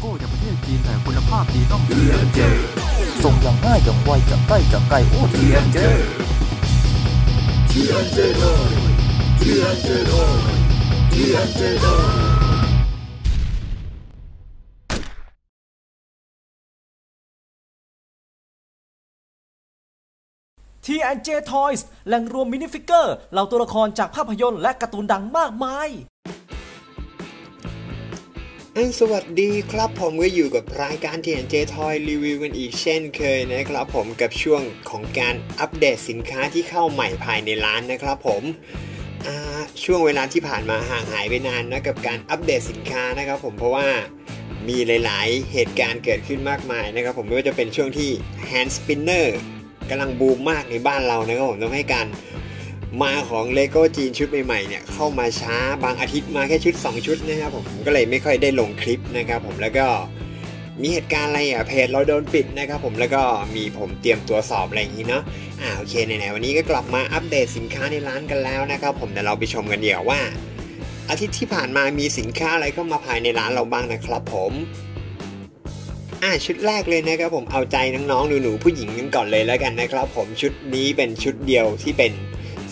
โก้จากประเทศจีนแต่คุณภาพดีต้อง TNT ส่งอย่างง่ายอย่างไวจากใกล้จากไกลโอ้ TNT TNT Oil TNT Oil TNT Oil T&J Toys แหล่งรวมมินิฟิกเกอร์เหล่าตัวละครจากภาพยนตร์และการ์ตูนดังมากมาย สวัสดีครับผมก็อยู่กับรายการ TNJ Toy รีวิวกันอีกเช่นเคยนะครับผมกับช่วงของการอัปเดตสินค้าที่เข้าใหม่ภายในร้านนะครับผมช่วงเวลาที่ผ่านมาห่างหายไปนานนะกับการอัปเดตสินค้านะครับผมเพราะว่ามีหลาย ๆ เหตุการณ์เกิดขึ้นมากมายนะครับผมไม่ว่าจะเป็นช่วงที่ Hand Spinner กำลังบูมมากในบ้านเรานะครับผมทำให้การ มาของเลโก้จีนชุดใหม่ๆเนี่ยเข้ามาช้าบางอาทิตย์มาแค่ชุด 2 ชุดนะครับผมก็เลยไม่ค่อยได้ลงคลิปนะครับผมแล้วก็มีเหตุการณ์อะไรอะเพจเราโดนปิดนะครับผมแล้วก็มีผมเตรียมตัวสอบอะไรอย่างนี้เนาะอ่าโอเคไหนๆวันนี้ก็กลับมาอัปเดตสินค้าในร้านกันแล้วนะครับผมเดี๋ยวเราไปชมกันเดี๋ยวว่า อาทิตย์ที่ผ่านมามีสินค้าอะไรเข้ามาภายในร้านเราบ้างนะครับผมอ่าชุดแรกเลยนะครับผมเอาใจน้องๆหนูๆผู้หญิงกันก่อนเลยแล้วกันนะครับ ผมชุดนี้เป็นชุดเดียวที่เป็น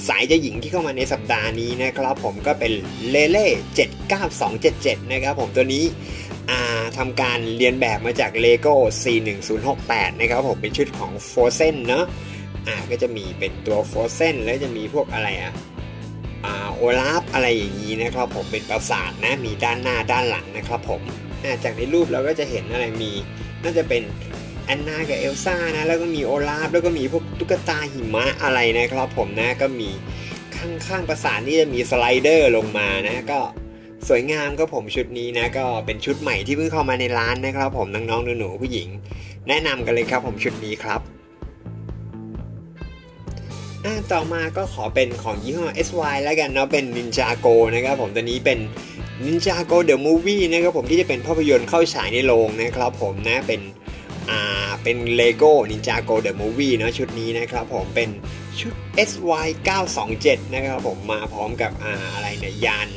สายเจ้าหญิงที่เข้ามาในสัปดาห์นี้นะครับผมก็เป็นเลเล่79277 นะครับผมตัวนี้ทำการเรียนแบบมาจาก LEGO C1068 นะครับผมเป็นชุดของ Frozen เนาะอ่าก็จะมีเป็นตัว Frozen แล้วจะมีพวกอะไรอะอ่าโอลาฟอะไรอย่างนี้นะครับผมเป็นปราสาทนะมีด้านหน้าด้านหลังนะครับผมจากในรูปเราก็จะเห็นอะไรมีน่าจะเป็น แอนนากับเอลซ่านะแล้วก็มีโอลาฟแล้วก็มีพวกตุ๊กตาหิมะอะไรนะครับ ผมนะก็มีข้างข้างประสานนี่จะมีสไลเดอร์ลงมานะก็สวยงามก็ผมชุดนี้นะก็เป็นชุดใหม่ที่เพิ่งเข้ามาในร้านนะครับ ผมน้องๆหนูๆผู้หญิง แนะนำกันเลยครับผมชุดนี้ครับต่อมาก็ขอเป็นของยี่ห้อ SY แล้วกันเนาะเป็น Ninjago นะครับผมตัวนี้เป็น Ninjago The Movie นะครับผมที่จะเป็นภาพยนตร์เข้าฉายในโรงนะครับผมนะเป็น อ่าเป็น Lego Ninjago The Movie เนาะชุดนี้นะครับผมเป็นชุด SY 927 นะครับผมมาพร้อมกับอ่าอะไรเนี่ยยาน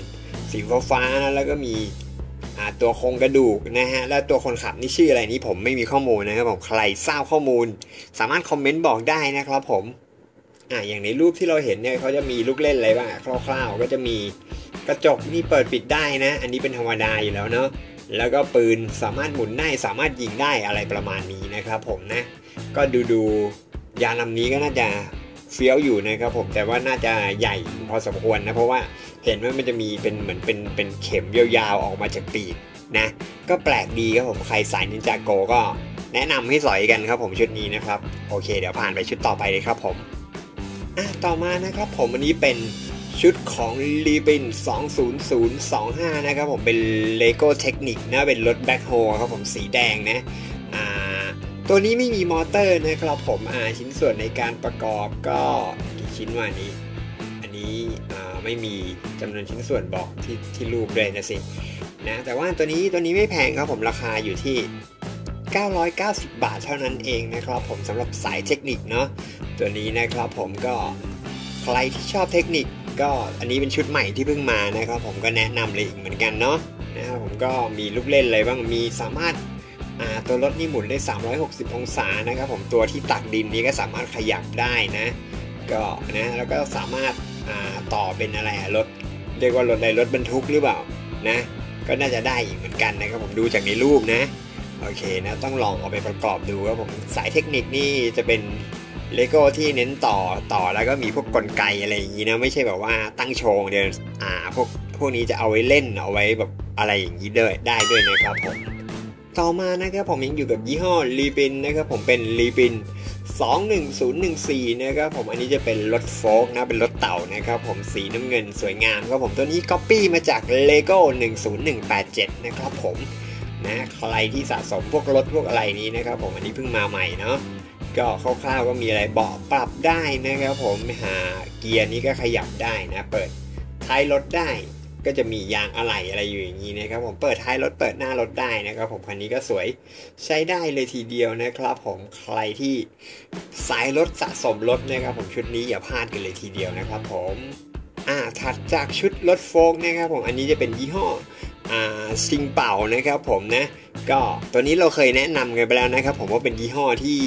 สีฟ้าๆนะแล้วก็มีตัวโครงกระดูกนะฮะ แล้วตัวคนขับนี่ชื่ออะไรนี่ผมไม่มีข้อมูลนะครับผมใครทราบข้อมูล สามารถคอมเมนต์บอกได้นะครับผมอ่าอย่างในรูปที่เราเห็นเนี่ยเขาจะมีลูกเล่นอะไรบ้างคร่าวๆก็จะมีกระจกนี่เปิดปิดได้นะ อันนี้เป็นธรรมดาอยู่แล้วเนาะ แล้วก็ปืนสามารถหมุนได้สามารถยิงได้อะไรประมาณนี้นะครับผมนะ ก็ดูดูยานลำนี้ก็น่าจะเฟี้ยวอยู่นะครับผมแต่ว่าน่าจะใหญ่พอสมควรนะเพราะว่าเห็นว่ามันจะมีเป็นเหมือนเป็นเป็นเข็มยาวๆออกมาจากปีกนะก็แปลกดีครับผมใครสายนินจาโกก็แนะนำให้สอยกันครับผมชุดนี้นะครับโอเค เดี๋ยวผ่านไปชุดต่อไปเลยครับผมอะต่อมานะครับผมอันนี้เป็น ชุดของ l e b i n 20025 นะครับผมเป็น LEGO Technic นะเป็นรถแบ็คโฮครับผมสีแดงนะอ่าตัวนี้ไม่มีมอเตอร์นะครับผมอ่าชิ้นส่วนในการประกอบก็กี่ชิ้นวะนี้ อันนี้อ่าไม่มีจำนวนชิ้นส่วนบอกที่ที่รูปเลยนะสินะแต่ว่าตัวนี้ตัวนี้ไม่แพงครับผมราคาอยู่ที่ 990 บาทเท่านั้นเองนะครับผมสำหรับสายเทคนิคเนาะตัวนี้นะครับผมก็ใครที่ชอบเทคนิค ก็อันนี้เป็นชุดใหม่ที่เพิ่งมานะครับ ผมก็แนะนำเลยอีกเหมือนกันเนาะนะครับผมก็มีลูกเล่นอะไรบ้างมีสามารถตัวรถนี่หมุนได้ 360 องศานะครับผมตัวที่ตักดินนี้ก็สามารถขยับได้นะก็นะแล้วก็สามารถาต่อเป็นอะไรรถเรียกว่ารถอะไรรถบรรทุกหรือเปล่านะก็น่าจะได้อีกเหมือนกันนะครับผมดูจากในรูปนะโอเคนะต้องลองเอาไปประกอบดูครับผมสายเทคนิคนี่จะเป็น เลโก้ที่เน้นต่อต่อแล้วก็มีพวกกลไกอะไรอย่างนี้นะไม่ใช่แบบว่าตั้งโชว์เดียวอ่าพวกพวกนี้จะเอาไว้เล่นเอาไว้แบบอะไรอย่างนี้ด้วยได้ด้วยนะครับผมต่อมานะครับผมยังอยู่กับยี่ห้อลีบินนะครับผมเป็นลีบิน21014นะครับผมอันนี้จะเป็นรถโฟกนะเป็นรถเต่านะครับผมสีน้ำเงินสวยงามครับผมตัวนี้ก๊อปปี้มาจาก LEGO 10187 นะครับผมนะใครที่สะสมพวกรถพวกอะไรนี้นะครับผมอันนี้เพิ่งมาใหม่เนาะ ก็คร่าวๆก็มีอะไรเบาะปรับได้นะครับผมหาเกียร์นี้ก็ขยับได้นะ เปิดท้ายรถได้ ก็จะมียางอะไหล่อะไรอยู่อย่างนี้นะครับผมเปิดท้ายรถเปิดหน้ารถได้นะครับผมคันนี้ก็สวยใช้ได้เลยทีเดียวนะครับ ผมใครที่สายรถสะสมรถนะครับผมชุดนี้อย่าพลาดกันเลยทีเดียวนะครับ ผมอ่าถัดจากชุดรถโฟล์กนะครับผมอันนี้จะเป็นยี่ห้ออ่าซิงเป่านะครับผมนะก็ตัวนี้เราเคยแนะนำกันไปแล้วนะครับ ผมว่าเป็นยี่ห้อที่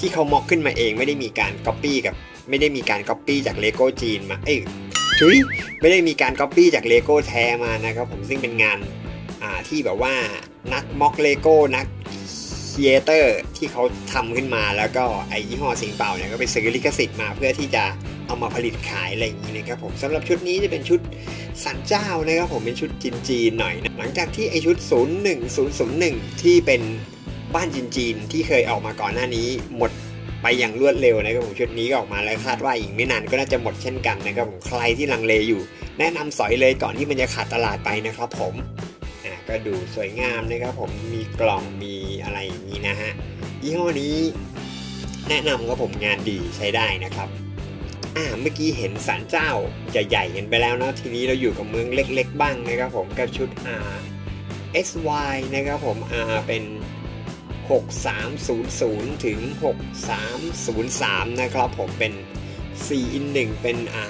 ที่เขาม็อกขึ้นมาเองไม่ได้มีการก๊อปปี้กับไม่ได้มีการก๊อปปี้จากเลโก้จีนมาเอ้ยชุยไม่ได้มีการก๊อปปี้จากเลโก้แท้มานะครับผมซึ่งเป็นงานาที่แบบว่านักม็อกเลโก้นักครีเอเตอร์ที่เขาทำขึ้นมาแล้วก็ไอยี่ห้อสิงเป่าเนี่ยก็ไปซื้อลิขสิทธิ์มาเพื่อที่จะเอามาผลิตขายอะไรอย่างนี้นะครับผมสำหรับชุดนี้จะเป็นชุดสันเจ้านะครับผมเป็นชุดจีนๆหน่อยนะหลังจากที่ไอชุด 01001 ที่เป็น บ้านจีนๆที่เคยออกมาก่อนหน้านี้หมดไปอย่างรวดเร็วนะครับผมชุดนี้ก็ออกมาแล้วคาดว่าอีกไม่นานก็น่าจะหมดเช่นกันนะครับผมใครที่ลังเลอยู่ แนะนำสอยเลยก่อนที่มันจะขาดตลาดไปนะครับผมอ่าก็ดูสวยงามนะครับผมมีกล่องมีอะไรอย่างนี้นะฮะยี่ห้อนี้ แนะนำครับผมงานดีใช้ได้นะครับอ่าเมื่อกี้เห็นสารเจ้าใหญ่ๆกันไปแล้วนะทีนี้เราอยู่กับเมืองเล็ก ๆ บ้างนะครับผมกับชุด R SY นะครับผม R เป็น 6300 ถึง 6303 นะครับผมเป็น 4 in 1 เป็นอ่า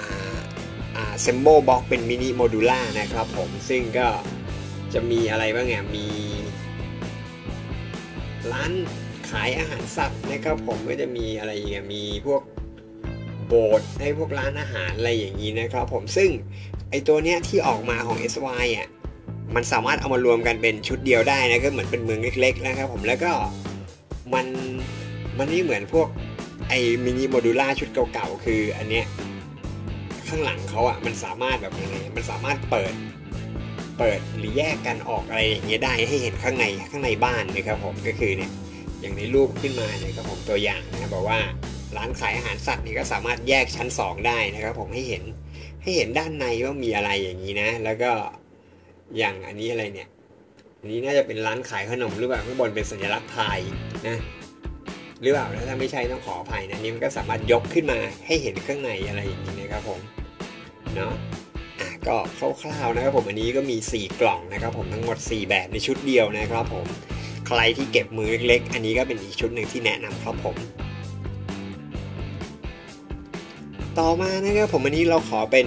อ่า Sembo Box เป็นมินิโมดูล่านะครับผม ซึ่งก็จะมีอะไรบ้างอะมี ร้านขายอาหารสัตว์นะครับผมก็จะมีอะไรอย่างเงี้ยมีพวกโบสถ์ให้พวกร้านอาหารอะไรอย่างนี้นะครับผมซึ่งไอตัวเนี้ยที่ออกมาของ SY อะ มันสามารถเอามารวมกันเป็นชุดเดียวได้นะก็เหมือนเป็นเมืองเล็กๆนะครับผมแล้วก็มันมันไม่เหมือนพวกไอมินิโมดูล่าชุดเก่าๆคืออันเนี้ยข้างหลังเขาอะมันสามารถแบบยังไงมันสามารถเปิดเปิดหรือแยกกันออกอะไรอย่างเงี้ยได้ให้เห็นข้างในข้างในบ้านนะครับผมก็คือเนี่ยอย่างในรูปขึ้นมาเนี่ยครับผมตัวอย่างนะบอกว่าร้านขายอาหารสัตว์นี่ก็สามารถแยกชั้น 2 ได้นะครับผมให้เห็นให้เห็นด้านในว่ามีอะไรอย่างนี้นะ แล้วก็ อย่างอันนี้อะไรเนี่ย อันนี้น่าจะเป็นร้านขายขนมหรือเปล่าข้างบนเป็นสัญลักษณ์พายนะหรือเปล่าถ้าไม่ใช่ต้องขออภัยนะนี่มันก็สามารถยกขึ้นมาให้เห็นข้างในอะไรอย่างนี้นะครับผมเนาะอะก็คร่าวๆนะครับผมอันนี้ก็มี 4 กล่องนะครับผมทั้งหมด 4 แบบในชุดเดียวนะครับผมใครที่เก็บมือเล็กๆ อันนี้ก็เป็นอีกชุดหนึ่งที่แนะนำครับผม ต่อมานะครับผมอันนี้เราขอเป็น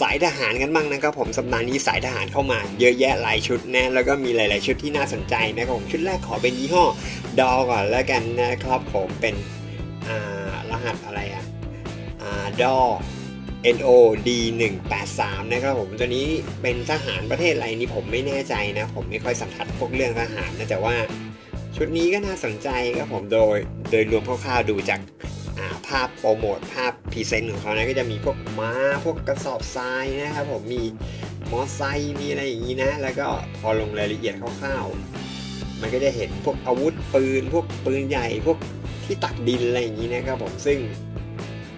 สายทหารกันบ้างนะครับผมสัปดาห์นี้สายทหารเข้ามาเยอะแยะหลายชุดนะแล้วก็มีหลาย ๆ ชุดที่น่าสนใจนะครับผมชุดแรกขอเป็นยี่ห้อดอก่อนแล้วกันนะครับผมเป็นรหัสอะไรอะอ่าดอ NOD 1 8 3นะครับผมตัวนี้เป็นทหารประเทศอะไรนี่ผมไม่แน่ใจนะ ผมไม่ค่อยสัมผัสพวกเรื่องทหารนะแต่ว่าชุดนี้ก็น่าสนใจครับผมโดยโดยรวมคร่าวๆดูจาก ภาพโปรโมทภาพพรีเซนต์ของเขานะก็จะมีพวกม้าพวกกระสอบทรายนะครับผมมีมอไซค์มีอะไรอย่างนี้นะ แล้วก็พอลงรายละเอียดคร่าวๆมันก็จะเห็นพวกอาวุธปืน พวกปืนใหญ่พวกที่ตักดินอะไรอย่างนี้นะครับผมซึ่ง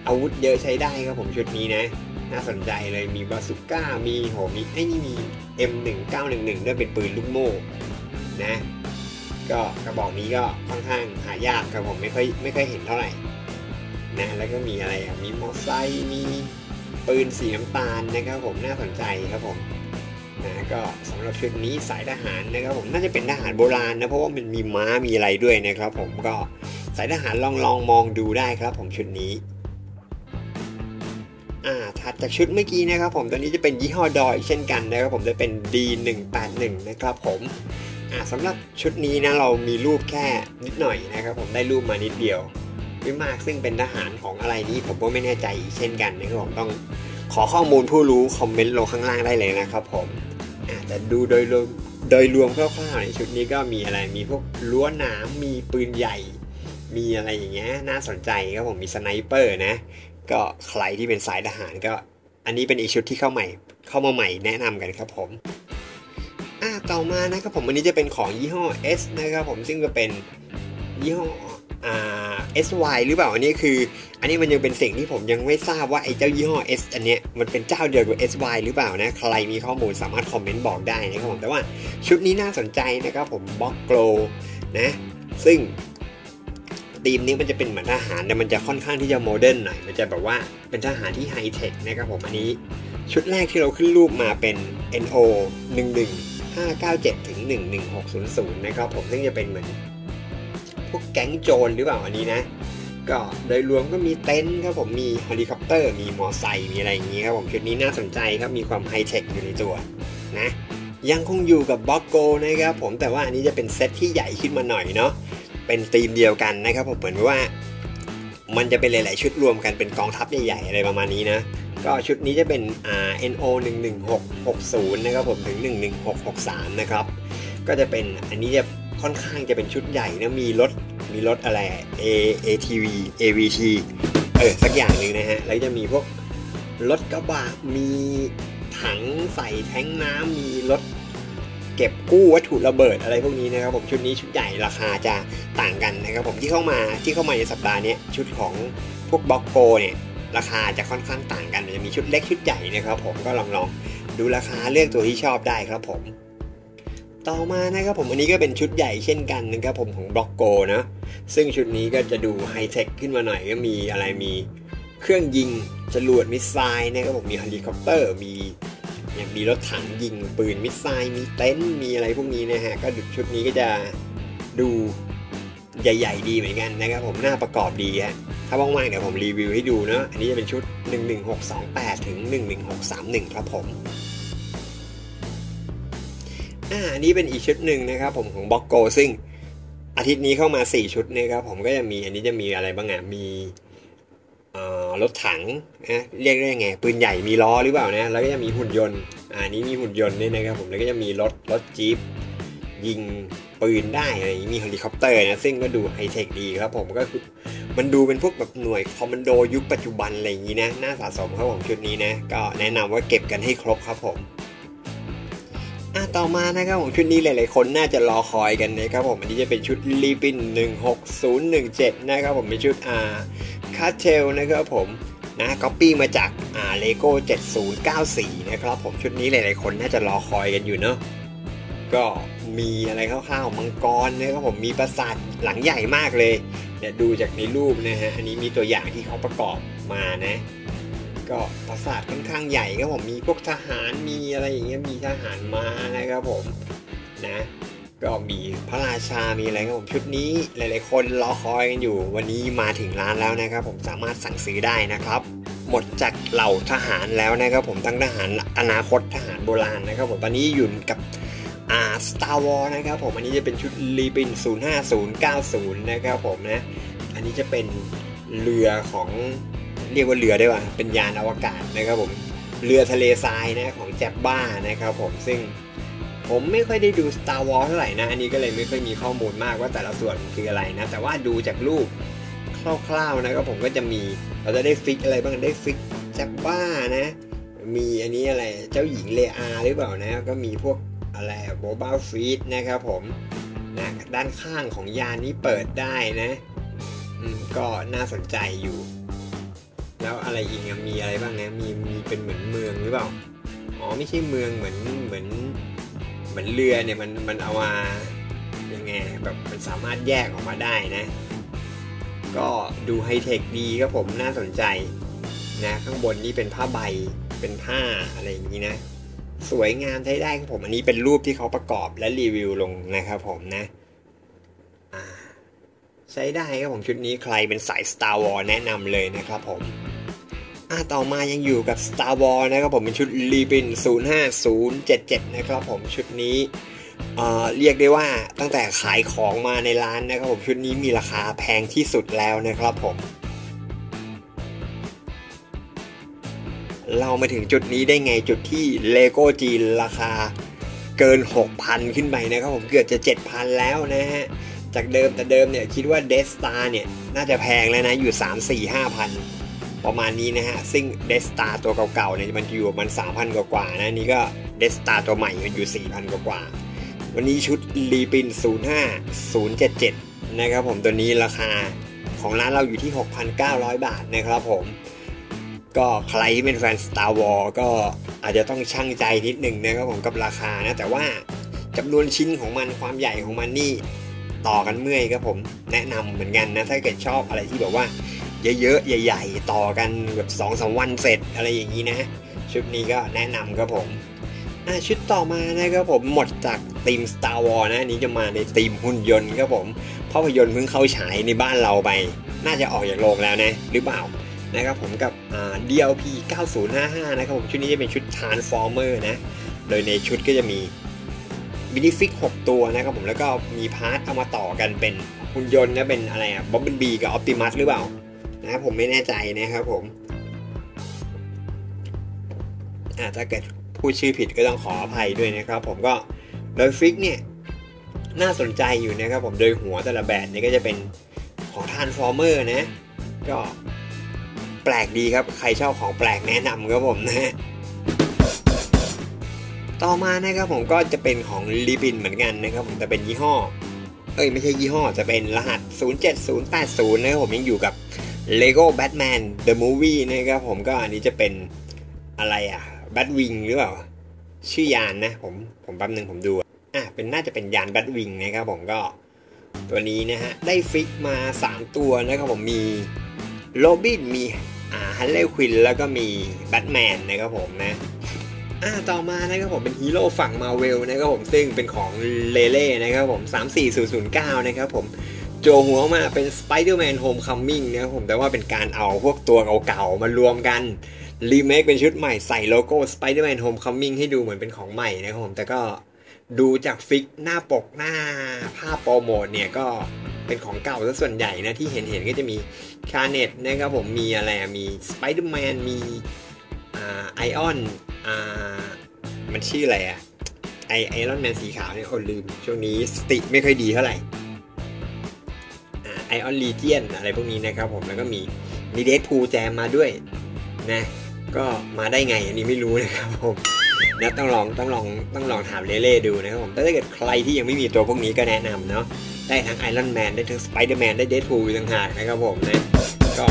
อาวุธเยอะใช้ได้ครับผมชุดนี้นะ น่าสนใจเลยมีบาสุก้ามีโหมีไอ้นี่มี M1911 ด้วยเป็นปืนลูกโม่นะก็กระบอกนี้ก็ค่อนข้างหายากครับผมไม่ค่อยไม่ค่อยเห็นเท่าไหร่ นะ แล้วก็มีอะไรอะมีมอไซค์มีปืนสีน้ำตาลนะครับผมน่าสนใจครับผมนะก็สำหรับชุดนี้สายทหารนะครับผมน่าจะเป็นทหารโบราณนะเพราะว่ามันมีม้ามีอะไรด้วยนะครับผมก็สายทหารลองลองมองดูได้ครับผมชุดนี้อ่าถัดจากชุดเมื่อกี้นะครับผมตัวนี้จะเป็นยี่ห้อดอยเช่นกันนะครับผมจะเป็น D181 นะครับผมอ่าสำหรับชุดนี้นะเรามีรูปแค่นิดหน่อยนะครับผมได้รูปมานิดเดียว ไม่มากซึ่งเป็นทหารของอะไรนี้ผมก็ไม่แน่ใจอีกเช่นกันนะครับผมต้องขอข้อมูลผู้รู้คอมเมนต์ลงข้างล่างได้เลยนะครับผมอาแต่ดูโดยรวมโดยรวมคร่าวๆในชุดนี้ก็มีอะไรมีพวกรั้วหนามมีปืนใหญ่ มีอะไรอย่างเงี้ยน่าสนใจครับผมมีสไนเปอร์นะก็ใครที่เป็นสายทหารก็ อันนี้เป็นอีกชุดที่เข้าใหม่ เข้ามาใหม่แนะนำกันครับผมอ่าต่อมานะครับผมอันนี้จะเป็นของยี่ห้อ S นะครับผมซึ่งก็เป็นยี่ห้อ SY หรือเปล่าอันนี้คือ อันนี้มันยังเป็นสิ่งที่ผมยังไม่ทราบว่าไอ้เจ้ายี่ห้อ S อันเนี้ยมันเป็นเจ้าเดียวกับ SY หรือเปล่านะใครมีข้อมูลสามารถคอมเมนต์บอกได้นะครับผมแต่ว่าชุดนี้น่าสนใจนะครับผมบล็อกโกลนะซึ่งธีมนี้มันจะเป็นเหมือนทหารแต่มันจะค่อนข้างที่จะโมเดิร์นหน่อยมันจะแบบว่าเป็นทหารที่ไฮเทคนะครับผมอันนี้ชุดแรกที่เราขึ้นรูปมาเป็น NO 11597ถึง11600 นะครับผมซึ่งจะเป็นเหมือน พวกแก๊งโจรหรือเปล่าอันนี้นะ ก็โดยรวมก็มีเต็นท์ครับผมมีเฮลิคอปเตอร์ มีมอไซค์มีอะไรอย่างนี้ครับผมชุดนี้น่าสนใจครับมีความไฮเทคอยู่ในตัวนะยังคงอยู่กับบ็อกโกนะครับผมแต่ว่าอันนี้จะเป็นเซตที่ใหญ่ขึ้นมาหน่อยเนาะเป็นธีมเดียวกันนะครับผมเหมือนว่า มันจะเป็นหลาย ๆ ชุดรวมกันเป็นกองทัพใหญ่ ๆ อะไรประมาณนี้นะก็ชุดนี้จะเป็นอ่า NO 11660 นะครับผมถึง 11663 นะครับ ก็จะเป็นอันนี้จะ ค่อนข้างจะเป็นชุดใหญ่นะมีรถมีรถอะไร A ATV AVT เออสักอย่างหนึ่งนะฮะ แล้วจะมีพวกรถกระบะมีถังใส่แท้งน้ำมีรถเก็บกู้วัตถุระเบิดอะไรพวกนี้นะครับผมชุดนี้ชุดใหญ่ราคาจะต่างกันนะครับผมที่เข้ามาที่เข้ามาในสัปดาห์นี้ชุดของพวกบล็อกโกเนี่ยราคาจะค่อนข้างต่างกันจะมีชุดเล็กชุดใหญ่นะครับผมก็ลองลองดูราคาเลือกตัวที่ชอบได้ครับผม ต่อมานะครับผมอันนี้ก็เป็นชุดใหญ่เช่นกันนะครับผมของบล็อกโกนะซึ่งชุดนี้ก็จะดูไฮเทคขึ้นมาหน่อยก็มีอะไรมีเครื่องยิงจรวดมิสไซล์นะครับผมมีเฮลิคอปเตอร์มีอย่างมีรถถังยิงปืนมิสไซล์มีเต็นท์มีอะไรพวกนี้นะฮะก็ชุดนี้ก็จะดูใหญ่ๆดีเหมือนกันนะครับผมหน้าประกอบดีฮะถ้าว่างๆเดี๋ยวผมรีวิวให้ดูเนาะอันนี้จะเป็นชุด 11628 ถึง 11631 ครับผม อ่าอันนี้เป็นอีกชุดหนึ่งนะครับ ผมของบล็อกโกซึ่งอาทิตย์นี้เข้ามา 4 ชุดนะครับ ผมก็จะมีอันนี้จะมีอะไรบ้างอะมีรถถังนะเรียกได้ไงปืนใหญ่มีล้อหรือเปล่านะแล้วก็จะมีหุ่นยนต์อันนี้มีหุ่นยนต์ด้วยนะครับผมแล้วก็จะมีรถรถจี๊ปยิงปืนได้อะไรอย่างนี้มีเฮลิคอปเตอร์นะซึ่งก็ดูไฮเทคดีครับผมก็คือมันดูเป็นพวกแบบหน่วยคอมมานโดยุคปัจจุบันอะไรอย่างนี้นะน่าสะสมครับผมชุดนี้นะก็แนะนำว่าเก็บกันให้ครบครับผม อะต่อมานะครับผมชุดนี้หลายๆคนน่าจะรอคอยกันนะครับผมอันนี้จะเป็นชุดลีปิน16017 นะครับผมเป็นชุดอ่าคาเทลนะครับผมนะก๊อปปี้มาจากอ่าเลโก้7094 นะครับผมชุดนี้หลายๆคนน่าจะรอคอยกันอยู่เนาะก็มีอะไรคร่าวๆมังกรนะครับผมมีปราสาทหลังใหญ่มากเลยเนี่ยดูจากในรูปนะฮะอันนี้มีตัวอย่างที่เขาประกอบมานะ ก็ปราสาทค่อนข้างใหญ่ครับผมมีพวกทหารมีอะไรอย่างเงี้ยมีทหารมานะครับผมนะ ก็มีพระราชามีอะไรครับผมชุดนี้หลายๆ คนรอคอยกันอยู่ วันนี้มาถึงร้านแล้วนะครับ ผมสามารถสั่งซื้อได้นะครับ หมดจากเหล่าทหารแล้วนะครับ ผมทั้งทหารอนาคตทหารโบราณนะครับ ผมตอนนี้อยู่กับอ่า Star Wars นะครับผมอันนี้จะเป็นชุดรีบิน 05090 นะครับผมนะ อันนี้จะเป็นเรือของ เรียกว่าเรือได้ว่าเป็นยานอวกาศนะครับผมเรือทะเลทรายนะของแจ็บบ้านะครับผมซึ่งผมไม่ค่อยได้ดู Star Wars เท่าไหร่นะ อันนี้ก็เลยไม่ค่อยมีข้อมูลมากว่าแต่ละส่วนคืออะไรนะ แต่ว่าดูจากรูปคร่าวๆนะครับผมก็จะมีเราจะได้ฟิกอะไรบ้างได้ฟิกแจ็บบ้านะ มีอันนี้อะไรเจ้าหญิงเลอาหรือเปล่านะ ก็มีพวกอะไรโบบาฟีดนะครับผมนะด้านข้างของยานนี้เปิดได้นะก็น่าสนใจอยู่ แล้วอะไรอีกอะมีอะไรบ้างนะมีมีเป็นเหมือนเมืองหรือเปล่าอ๋อไม่ใช่เมืองเหมือนเหมือนเหมือนเรือเนี่ยมันมันเอามายังไงแบบมันสามารถแยกออกมาได้นะ ก็ดูไฮเทคดีครับผมน่าสนใจนะข้างบนนี่เป็นผ้าใบเป็นผ้าอะไรอย่างนี้นะ สวยงามใช้ได้ครับผมอันนี้เป็นรูปที่เขาประกอบและรีวิวลงนะครับผมนะใช้ได้ครับผมชุดนี้ใครเป็นสาย Star Wars แนะนำเลยนะครับผม อ่าต่อมายังอยู่กับ Star Wars นะครับผมเป็นชุด r e b i n 05077 นะครับผมชุดนี้เอ่อเรียกได้ว่าตั้งแต่ขายของมาในร้านนะครับผมชุดนี้มีราคาแพงที่สุดแล้วนะครับผม เรามาถึงจุดนี้ได้ไงจุดที่เลโก้จีนราคาเกิน 6,000 ขึ้นไปนะครับผมเกือบจะ 7,000 แล้วนะฮะ จากเดิมแต่เดิมเนี่ยคิดว่าเดสตาเนี่ยน่าจะแพงแล้วนะอยู่ 3 4 5พัน ประมาณนี้นะฮะ ซึ่งเดสตาตัวเก่าๆเนี่ยมันอยู่มัน 3,000 กว่าๆนะนี่ก็เดสตาตัวใหม่มันอยู่ 4,000 กว่าๆวันนี้ชุดรีปิน 05077 นะครับผมตัวนี้ราคาของร้านเราอยู่ที่ 6,900 บาทนะครับผม ก็ใครที่เป็นแฟน Star Wars ก็อาจจะต้องชั่งใจนิดหนึ่งนะครับผมกับราคานะ แต่ว่าจำนวนชิ้นของมันความใหญ่ของมันนี่ต่อกันเมื่อยครับผมแนะนำเหมือนกันนะ ถ้าเกิดชอบอะไรที่แบบว่า เยอะๆ ใหญ่ ๆ ต่อกันแบบ2อสวันเสร็จอะไรอย่างนี้นะ ชุดนี้ก็แนะนำครับผมชุดต่อมานะครับผมหมดจากทีม Star Wars นะอันนี้จะมาในทีมหุ่นยนต์ครับผมภาพยนตร์เพิ่งเข้าฉายในบ้านเราไป น่าจะออกจากโรงแล้วนะ หรือเปล่านะครับผมกับอ่า DLP 9055 นะครับผมชุดนี้จะเป็นชุด Transformer นะ โดยในชุดก็จะมีมินิฟิก 6 ตัวนะครับผมแล้วก็มีพาร์ทเอามาต่อกันเป็นหุ่นยนต์นะเป็นอะไรอะบ๊อบเบิลบีกับออปติมัสหรือเปล่า นะผมไม่แน่ใจนะครับผมอาถ้าเกิดพูดชื่อผิดก็ต้องขออภัยด้วยนะครับ ผมก็โดยฟิกเนี่ยน่าสนใจอยู่นะครับผมโดยหัวแต่ละแบบเนี่ยก็จะเป็นของ Transformer นะ ก็แปลกดีครับ ใครชอบของแปลกแนะนำครับผมนะฮะต่อมานะครับผมก็จะเป็นของลีบินเหมือนกันนะครับผมแต่เป็นยี่ห้อ เอ้ยไม่ใช่ยี่ห้อจะเป็นรหัส 07080 นะครับผมยังอยู่กับ Lego Batman The Movie นะครับผมก็อันนี้จะเป็นอะไรอะ Batwing หรือเปล่า ชื่อยานนะผมผมแป๊บหนึงผมดูอะเป็นน่าจะเป็นยานแบทวิงนะครับผมก็ตัวนี้นะฮะ ได้ฟิกมา 3 ตัวนะครับผมมีโรบินมีอ่าฮันเลควินแล้วก็มีแบทแมนนะครับผมนะอ่าต่อมานะครับผมเป็นฮีโร่ฝั่งมาเวลนะครับผมซึ่งเป็นของเลเล่นะครับผม 34009 นะครับผม โจหัวมาเป็น Spider-Man Homecoming นะครับผมแต่ว่าเป็นการเอาพวกตัวเก่าๆมารวมกันรีเมคเป็นชุดใหม่ใส่โลโก้ Spider-Man Homecoming ให้ดูเหมือนเป็นของใหม่นะครับผมแต่ก็ดูจากฟิกหน้าปกหน้าภาพโปรโมทเนี่ยก็เป็นของเก่าซะส่วนใหญ่นะที่เห็นเห็นๆก็จะมีคาเน็ตนะครับผมมีอะไรมีสไปเดอร์แมนมีไอออนมันชื่ออะไรอะไอไอรอนแมนสีขาวเนี่ยโอ้ลืม ช่วงนี้สติไม่ค่อยดีเท่าไหร่ ไอออนลีเจียนอะไรพวกนี้นะครับผมแล้วก็มีมีเด p พูแจมมาด้วยนะก็มาได้ไงอันนี้ไม่รู้นะครับผมนะต้องลองต้องลองต้องลองถามเล่ๆดูนะครับผมแต่ถ้าเกิดใครที่ยังไม่มีตัวพวกนี้ก็แนะนำเนาะได้ทั้งไอรอนแมนได้ทั้งสไปเดอร์แมนได้เดดพูลต่างหากนะครับผมนะก็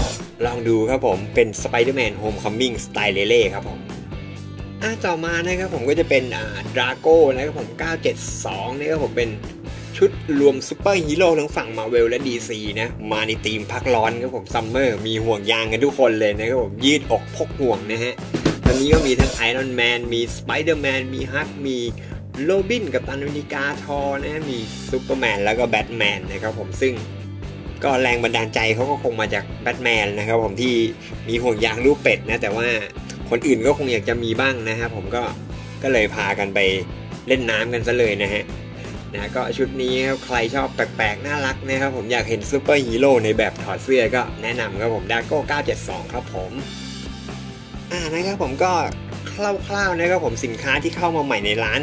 ลองดูครับผมเป็นสไปเดอร์แมนโฮมคัมมิ่งสไตล์เล่ๆครับผมอะต่อมานะครับผมก็จะเป็นอ่าดราโก้นะครับผม 972นะครับผมเป็น ชุดรวมซูเปอร์ฮีโร่ทั้งฝั่งมาเวลและ DC นะ มาในทีมพักร้อนครับผมซัมเมอร์มีห่วงยางกันทุกคนเลยนะครับผมยืดอกพกห่วงนะฮะตอนนี้ก็มีทั้งไอรอนแมนมีสไปเดอร์แมนมีฮักมีโรบินกับตันอเมริกาทอนะมีซูเปอร์แมนแล้วก็แบทแมนนะครับผมซึ่งก็แรงบันดาลใจเขาก็คงมาจากแบทแมนนะครับผมที่มีห่วงยางรูปเป็ดนะแต่ว่าคนอื่นก็คงอยากจะมีบ้างนะครับผมก็ก็เลยพากันไปเล่นน้ำกันซะเลยนะฮะ นะก็ชุดนี้ครับใครชอบแปลกๆ น่ารักนะครับผมอยากเห็นซูเปอร์ฮีโร่ในแบบถอดเสื้อก็แนะนำครับผมดาโก้972 ครับผมอ่านะครับผมก็คร่าวๆนะครับผมสินค้าที่เข้ามาใหม่ในร้าน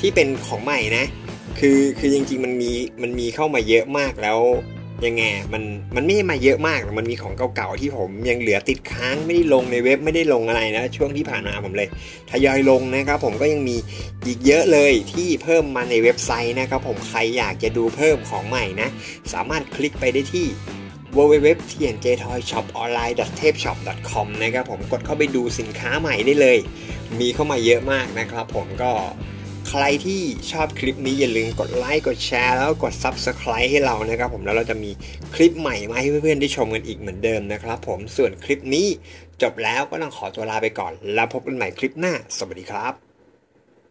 ที่เป็นของใหม่นะ คือคือจริงๆมันมีมันมีเข้ามาเยอะมากแล้ว ยังไงมันมันไม่ได้มาเยอะมากแต่มันมีของเก่าๆที่ผมยังเหลือติดค้างไม่ได้ลงในเว็บไม่ได้ลงอะไรนะ ช่วงที่ผ่านมาผมเลยทยอยลงนะครับ ผมก็ยังมีอีกเยอะเลยที่เพิ่มมาในเว็บไซต์นะครับ ผมใครอยากจะดูเพิ่มของใหม่นะ สามารถคลิกไปได้ที่ www.tnjtoyshoponline.tapeshop.com นะครับผมกดเข้าไปดูสินค้าใหม่ได้เลย มีเข้ามาเยอะมากนะครับ ผมก็ ใครที่ชอบคลิปนี้อย่าลืมกดไลค์กดแชร์แล้วกด Subscribe ให้เรานะครับผมแล้วเราจะมีคลิปใหม่มาให้เพื่อนๆได้ชมกันอีกเหมือนเดิมนะครับผมส่วนคลิปนี้จบแล้วก็ต้องขอตัวลาไปก่อน แล้วพบกันใหม่คลิปหน้า สวัสดีครับ